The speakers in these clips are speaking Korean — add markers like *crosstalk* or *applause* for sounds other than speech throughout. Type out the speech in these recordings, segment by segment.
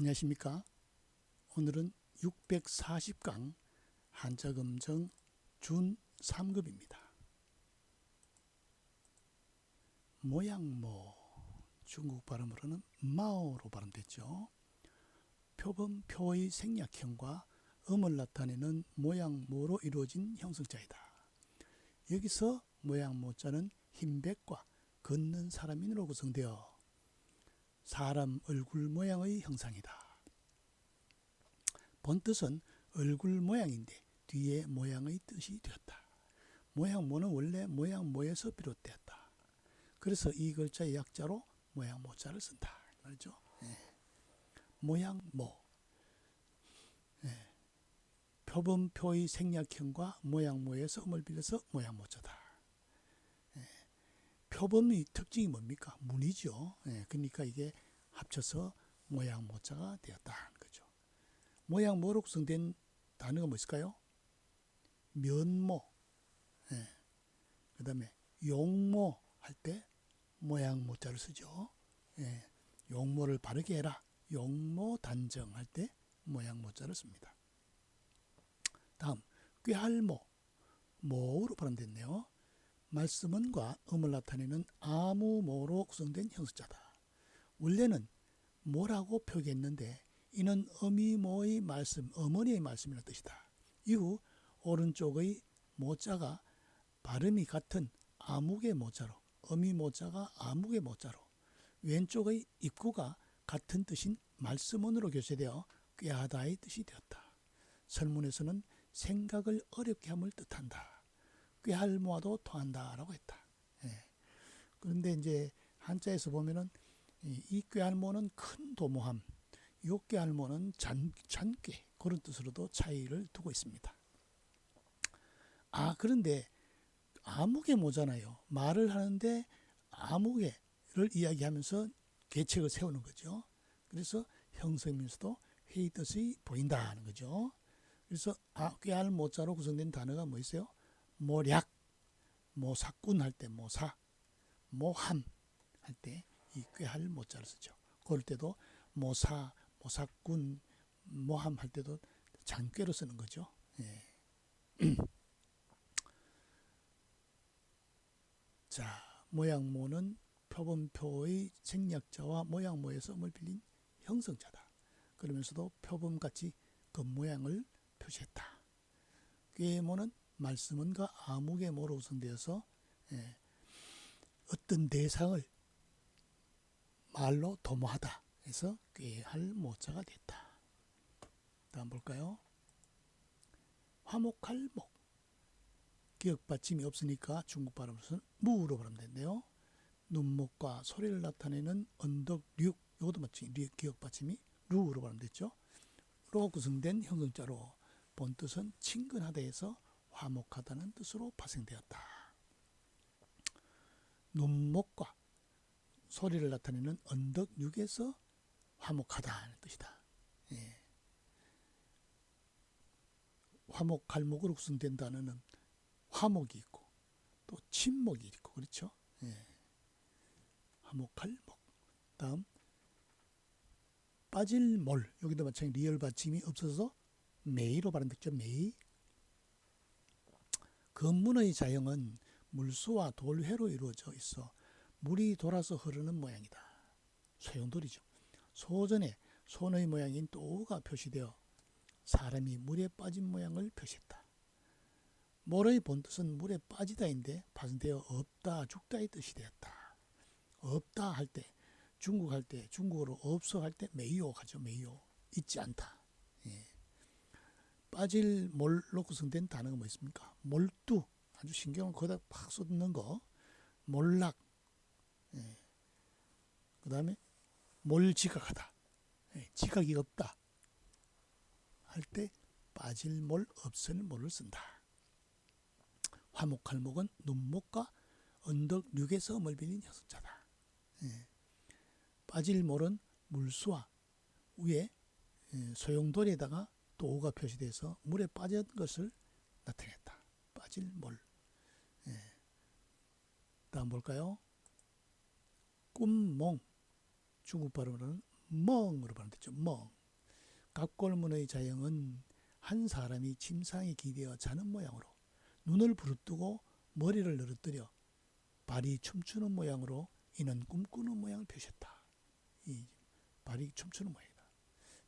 안녕하십니까? 오늘은 640강 한자금정 준 3급입니다. 모양모 중국 발음으로는 마오로 발음됐죠. 표범 표의 생략형과 음을 나타내는 모양모로 이루어진 형성자이다. 여기서 모양모자는 흰백과 걷는 사람인으로 구성되어 사람 얼굴 모양의 형상이다. 본뜻은 얼굴 모양인데 뒤에 모양의 뜻이 되었다. 모양모는 원래 모양모에서 비롯되었다. 그래서 이 글자의 약자로 모양모자를 쓴다. 말이죠. 예. 모양모. 예. 표범표의 생략형과 모양모에서 음을 빌려서 모양모자다. 예. 표범의 특징이 뭡니까? 문이죠. 예. 그러니까 이게 합쳐서 모양 모자가 되었다. 거죠. 모양 모로 구성된 단어가 뭐 있을까요? 면모. 예. 그 다음에 용모 할 때 모양 모자를 쓰죠. 예. 용모를 바르게 해라. 용모 단정 할 때 모양 모자를 씁니다. 다음 꾀할모 모로 발음됐네요. 말씀은과 음을 나타내는 아무 모로 구성된 형식자다. 원래는 모라고 표기했는데 이는 어미모의 말씀, 어머니의 말씀이라는 뜻이다. 이후 오른쪽의 모자가 발음이 같은 아묵의 모자로 어미 모자가 아묵의 모자로 왼쪽의 입구가 같은 뜻인 말씀원으로 교체되어 꾀하다의 뜻이 되었다. 설문에서는 생각을 어렵게 함을 뜻한다. 꾀할모와도 통한다라고 했다. 예. 그런데 이제 한자에서 보면은 이 꾀할 모는 큰 도모함, 요 꾀할 모는 잔, 잔꾀 그런 뜻으로도 차이를 두고 있습니다. 아 그런데 아무개 모잖아요. 말을 하는데 아무개를 이야기하면서 계책을 세우는 거죠. 그래서 형성이면서도 회의 뜻이 보인다는 거죠. 그래서 아, 꾀할 모자로 구성된 단어가 뭐 있어요? 모략, 모사꾼 할 때 모사, 모함 할 때 이 꾀할 모자를 쓰죠. 그럴 때도 모사, 모사꾼, 모함 할 때도 장꾀로 쓰는 거죠. 예. *clears throat* 자, 모양모는 표범표의 생략자와 모양모에서 음을 빌린 형성자다. 그러면서도 표범같이 겉모양을 표시했다. 꾀모는 말씀은과 아무개 모로 구성되어서 예, 어떤 대상을 말로 도모하다 해서 꾀할 모자가 됐다. 다음 볼까요? 화목할 목. 기억 받침이 없으니까 중국 발음으로는 무로 발음된대요. 눈목과 소리를 나타내는 언덕 륙 이것도 마치 기억 받침이 루로 발음됐죠. 로 구성된 형성자로 본 뜻은 친근하다에서 화목하다는 뜻으로 파생되었다. 눈목과 소리를 나타내는 언덕 육에서 화목하다는 뜻이다. 예. 화목 갈목으로 구성된 단어는 화목이 있고 또 침목이 있고 그렇죠. 예. 화목할목. 다음 빠질 몰 여기도 마찬가지 리얼 받침이 없어서 메이로 발음됐죠. 메이. 건문의 자형은 물수와 돌회로 이루어져 있어 물이 돌아서 흐르는 모양이다. 소용돌이죠. 소전에 손의 모양인 또가 표시되어 사람이 물에 빠진 모양을 표시했다. 몰의 본뜻은 물에 빠지다인데 파생되어 없다, 죽다의 뜻이 되었다. 없다 할 때, 중국 할 때, 중국어로 없어 할 때 메이오 하죠. 메이오. 있지 않다. 예. 빠질 몰로 구성된 단어가 뭐 있습니까? 몰두. 아주 신경을 거기다 팍 쏟는 거. 몰락. 예. 그 다음에 몰지각하다. 예. 지각이 없다. 할 때 빠질 몰, 없을 몰을 쓴다. 화목할 목은 눈목과 언덕 음을 빌린 형성자다. 예. 빠질 몰은 물수와 위에 예, 소용돌이에다가 또 오가 표시돼서 물에 빠진 것을 나타냈다. 빠질 몰. 예. 다음 볼까요? 꿈몽. 중국 발음으로는 멍으로 발음됐죠. 멍. 갑골문의 자형은 한 사람이 침상에 기대어 자는 모양으로 눈을 부릅뜨고 머리를 늘어뜨려 발이 춤추는 모양으로 이는 꿈꾸는 모양을 표시했다. 이 발이 춤추는 모양이다.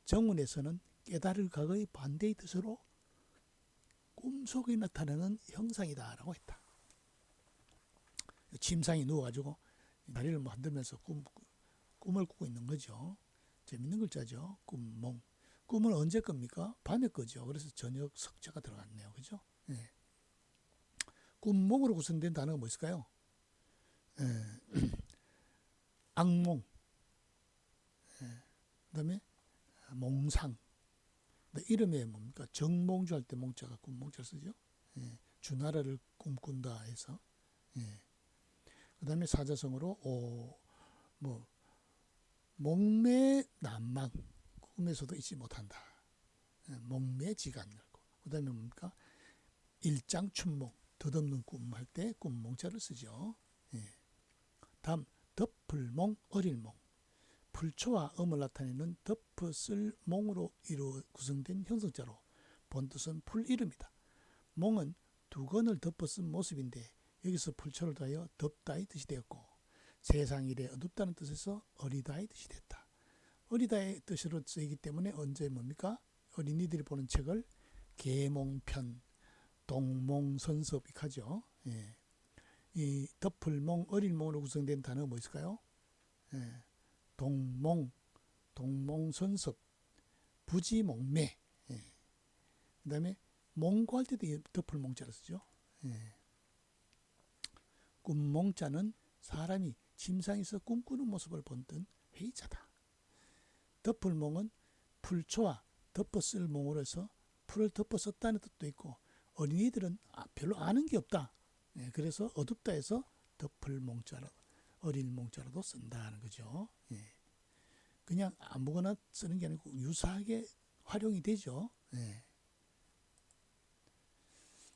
정문에서는 깨달을 각의 반대의 뜻으로 꿈속에 나타나는 형상이다라고 했다. 침상에 누워가지고 다리를 만들면서 꿈, 꿈을 꾸고 있는 거죠. 재밌는 글자죠. 꿈 몽. 꿈은 언제 겁니까? 밤에 거죠. 그래서 저녁 석자가 들어갔네요. 그죠? 예. 꿈 몽으로 구성된 단어가 뭐 있을까요? 예. *clears throat* 악몽. 예. 그 다음에 몽상. 근데 이름에 뭡니까? 정몽주 할 때 몽자가 꿈몽자 쓰죠. 예. 주나라를 꿈꾼다 해서. 예. 그 다음에 사자성어로 오, 뭐 목매 난망 꿈에서도 잊지 못한다. 예, 목매지간 열고 그 다음에 뭡니까 일장 춘몽 덧없는 꿈 할 때 꿈몽자를 쓰죠. 예. 다음 덮을몽 어릴몽 불초와 음을 나타내는 덮었을 몽으로 이루 구성된 형성자로 본 뜻은 풀 이름이다. 몽은 두건을 덮어쓴 모습인데 여기서 불초를 다하여 덥다의 뜻이 되었고 세상 일에 어둡다는 뜻에서 어리다의 뜻이 됐다. 어리다의 뜻으로 쓰이기 때문에 언제 뭡니까? 어린이들이 보는 책을 계몽편, 동몽선섭 이렇게 하죠. 예. 이 덮을몽, 어릴몽으로 구성된 단어가 뭐 있을까요? 예. 동몽, 동몽선섭, 부지몽매. 예. 그 다음에 몽고할 때도 이 덮을 몽자를 쓰죠. 예. 꿈몽자는 사람이 침상에서 꿈꾸는 모습을 본뜬 회의자다. 덮을몽은 풀초와 덮어 쓸 몽으로 해서 풀을 덮어 썼다는 뜻도 있고 어린이들은 아, 별로 아는 게 없다. 예, 그래서 어둡다 해서 덮을몽자로 어린 몽자로도 쓴다는 거죠. 예. 그냥 아무거나 쓰는 게 아니고 유사하게 활용이 되죠. 예.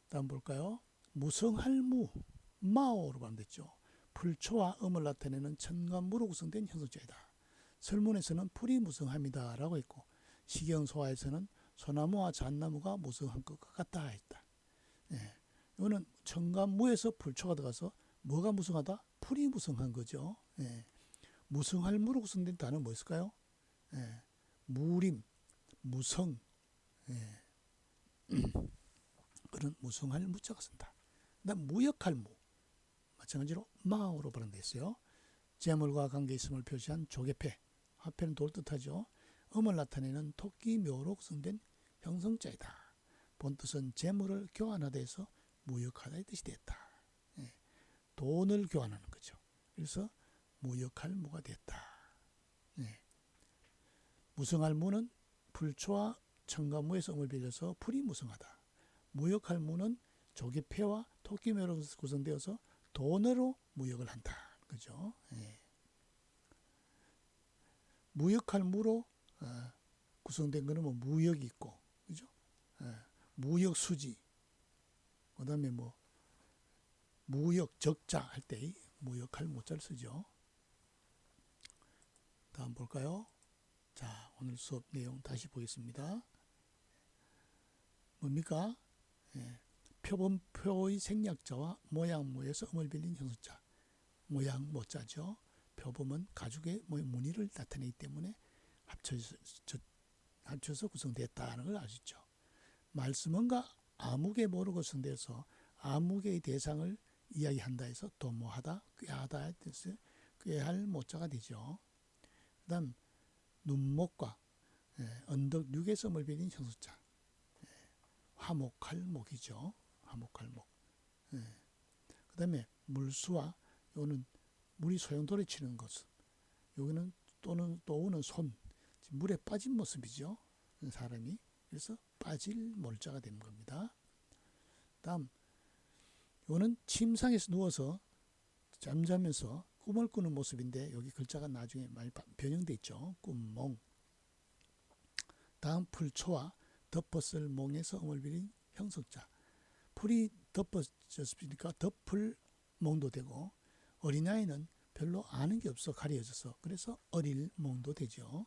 다음 볼까요? 무성할무 마오로 발음됐죠. 불초와 음을 나타내는 천간무로 구성된 현석자이다. 설문에서는 풀이 무성합니다라고 했고 시경소화에서는 소나무와 잣나무가 무성한 것과 같다 했다. 예. 이거는 천간무에서 불초가 들어가서 뭐가 무성하다? 풀이 무성한 거죠. 예. 무성할 무로 구성된 단어 뭐 있을까요? 예. 무림, 무성, 예. *clears throat* 그런 무성할 무자가 쓴다. 그다음 무역할 무. 마찬가지로 마오로 발음되어 있어요. 재물과 관계 있음을 표시한 조개패. 화패는 돌 뜻하죠. 음을 나타내는 토끼 묘로 구성된 형성자이다. 본뜻은 재물을 교환하다 해서 무역하다의 뜻이 됐다. 예. 돈을 교환하는 거죠. 그래서 무역할 무가 됐다. 예. 무성할 무는 불초와 청가무에서 음을 빌려서 풀이 무성하다. 무역할 무는 조개패와 토끼묘로 구성되어서 돈으로 무역을 한다. 그죠? 예. 무역할 무로 어, 구성된 거는 뭐 무역이 있고, 그죠? 예. 무역 수지, 그 다음에 뭐, 무역 적자 할 때 무역할 무자를 쓰죠. 다음 볼까요? 자, 오늘 수업 내용 다시 보겠습니다. 뭡니까? 예. 표본표의 생략자와 모양모에서 음을 빌린 형수자. 모양 모자죠. 표범은 가죽의 뭐 무늬를 나타내기 때문에 합쳐서, 합쳐서 구성됐다는 걸 아시죠. 말씀은가 아무개 모로 구성돼서 아무개의 대상을 이야기한다 해서 도모하다, 꾀하다 뜻을 꾀할 모자가 되죠. 그 다음 눈목과 예, 언덕 육에서 을 빌린 형수자. 예, 화목할 목이죠. 화목할 목. 예. 그 다음에 물수와 요는 물이 소용돌이 치는 것은 여기는 또는 또 오는 손 물에 빠진 모습이죠 사람이 그래서 빠질 몰자가 된 겁니다 다음 요는 침상에서 누워서 잠자면서 꿈을 꾸는 모습인데 여기 글자가 나중에 많이 변형돼 있죠 꿈몽 다음 풀초와 덮었을 몽에서 음을 빌린 형석자 풀이 덮어졌으니까 덮을 몽도 되고 어린아이는 별로 아는 게 없어 가려져서 그래서 어릴 몽도 되죠.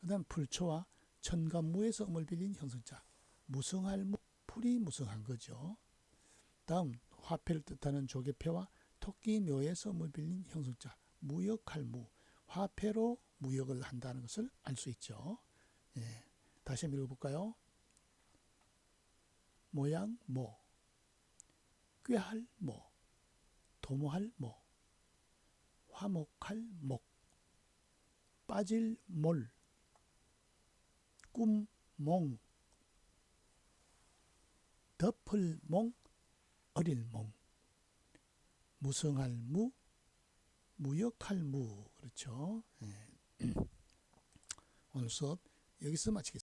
그 다음 풀초와 천간무에서 음을 빌린 형성자 무성할 무 풀이 무성한 거죠. 다음 화폐를 뜻하는 조개패와 토끼 묘에서 음을 빌린 형성자 무역할 무 화폐로 무역을 한다는 것을 알 수 있죠. 예. 다시 한번 읽어볼까요? 모양 모 꾀할 모 도모할 모 화목할 목 빠질 몰 꿈 몽 덮을 몽 어릴 몽 무성할 무 무역할 무 그렇죠 예. *clears throat* 오늘 수업 여기서 마치겠습니다.